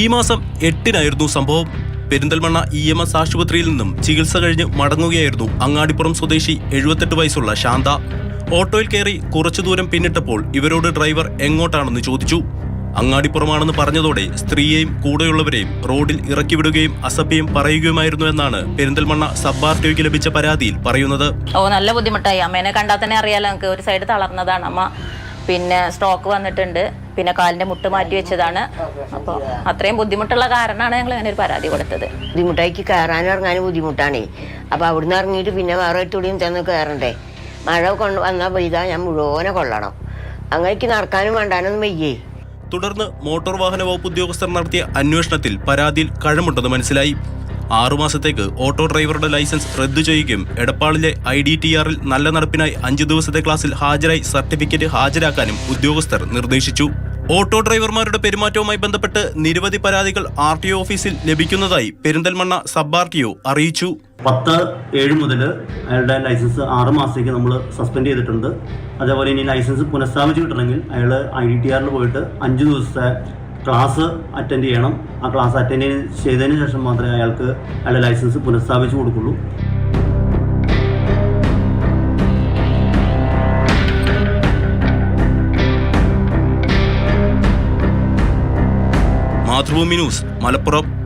ഈ മാസം എട്ടിനായിരുന്നു സംഭവം. പെരിന്തൽമണ്ണ ഇ എം എസ് ആശുപത്രിയിൽ നിന്നും ചികിത്സ കഴിഞ്ഞ് മടങ്ങുകയായിരുന്നു അങ്ങാടിപ്പുറം സ്വദേശി എഴുപത്തെട്ട് വയസ്സുള്ള ശാന്ത. ഓട്ടോയിൽ കയറി കുറച്ചു ദൂരം പിന്നിട്ടപ്പോൾ ഇവരോട് ഡ്രൈവർ എങ്ങോട്ടാണെന്ന് ചോദിച്ചു. അങ്ങാടിപ്പുറമാണെന്ന് പറഞ്ഞതോടെ സ്ത്രീയെയും കൂടെയുള്ളവരെയും റോഡിൽ ഇറക്കിവിടുകയും അസഭ്യം പറയുകയുമായിരുന്നു എന്നാണ് പെരിന്തൽമണ്ണ സബ് ആർ ലഭിച്ച പരാതിയിൽ പറയുന്നത്. ഓ നല്ല ബുദ്ധിമുട്ടായി. അമ്മേനെ കണ്ടാൽ തന്നെ അറിയാലോ നമുക്ക് ഒരു സൈഡ് തളർന്നതാണ്. അമ്മ പിന്നെ സ്ട്രോക്ക് വന്നിട്ടുണ്ട്. പിന്നെ കാലിന്റെ മുട്ട് മാറ്റി വെച്ചതാണ്. അപ്പോൾ അത്രയും ബുദ്ധിമുട്ടുള്ള കാരണമാണ് ഞങ്ങൾ അങ്ങനെ ഒരു പരാതി കൊടുത്തത്. ബുദ്ധിമുട്ടായിക്ക് കയറാനും ഇറങ്ങാനും ബുദ്ധിമുട്ടാണേ. അപ്പോൾ അവിടുന്ന് ഇറങ്ങിയിട്ട് പിന്നെ വേറെ തുടിയും ചെന്ന് കയറണ്ടേ മഴ കൊണ്ട് വന്നാൽ പെയ്താൽ ഞാൻ മുഴുവനെ കൊള്ളണം. അങ്ങനെക്ക് നടക്കാനും വേണ്ടാനൊന്നും വയ്യേ. തുടർന്ന് മോട്ടോർ വാഹന വകുപ്പ് ഉദ്യോഗസ്ഥർ നടത്തിയ അന്വേഷണത്തിൽ പരാതിയിൽ കഴമുണ്ടെന്ന് മനസ്സിലായി. ആറുമാസത്തേക്ക് ഓട്ടോ ഡ്രൈവറുടെ ലൈസൻസ് റദ്ദു ചെയ്യുകയും എടപ്പാളിലെ ഐ ഡി ടി ആറിൽ നല്ല നടപ്പിനായി അഞ്ചു ദിവസത്തെ ക്ലാസ്സിൽ ഹാജരായി സർട്ടിഫിക്കറ്റ് ഹാജരാക്കാനും ഉദ്യോഗസ്ഥർ നിർദ്ദേശിച്ചു. ഓട്ടോ ഡ്രൈവർമാരുടെ പെരുമാറ്റവുമായി ബന്ധപ്പെട്ട് നിരവധി പരാതികൾ ആർ ടി ഒ ഓഫീസിൽ ലഭിക്കുന്നതായി Perinthalmanna sub R T O അറിയിച്ചു. പത്ത് ഏഴ് മുതൽ അയാളുടെ ലൈസൻസ് ആറ് മാസത്തേക്ക് നമ്മൾ സസ്പെൻഡ് ചെയ്തിട്ടുണ്ട്. അതേപോലെ ഇനി ലൈസൻസ് പുനഃസ്ഥാപിച്ചു കിട്ടണമെങ്കിൽ അയാൾ ഐ ഡി ടി ആറിൽ പോയിട്ട് അഞ്ച് ദിവസത്തെ ക്ലാസ് അറ്റൻഡ് ചെയ്യണം. ആ ക്ലാസ് അറ്റൻഡ് ചെയ്തതിന് ശേഷം മാത്രമേ അയാൾക്ക് അയാളുടെ ലൈസൻസ് പുനഃസ്ഥാപിച്ചു കൊടുക്കുള്ളൂ. മാതൃഭൂമി ന്യൂസ് മലപ്പുറം.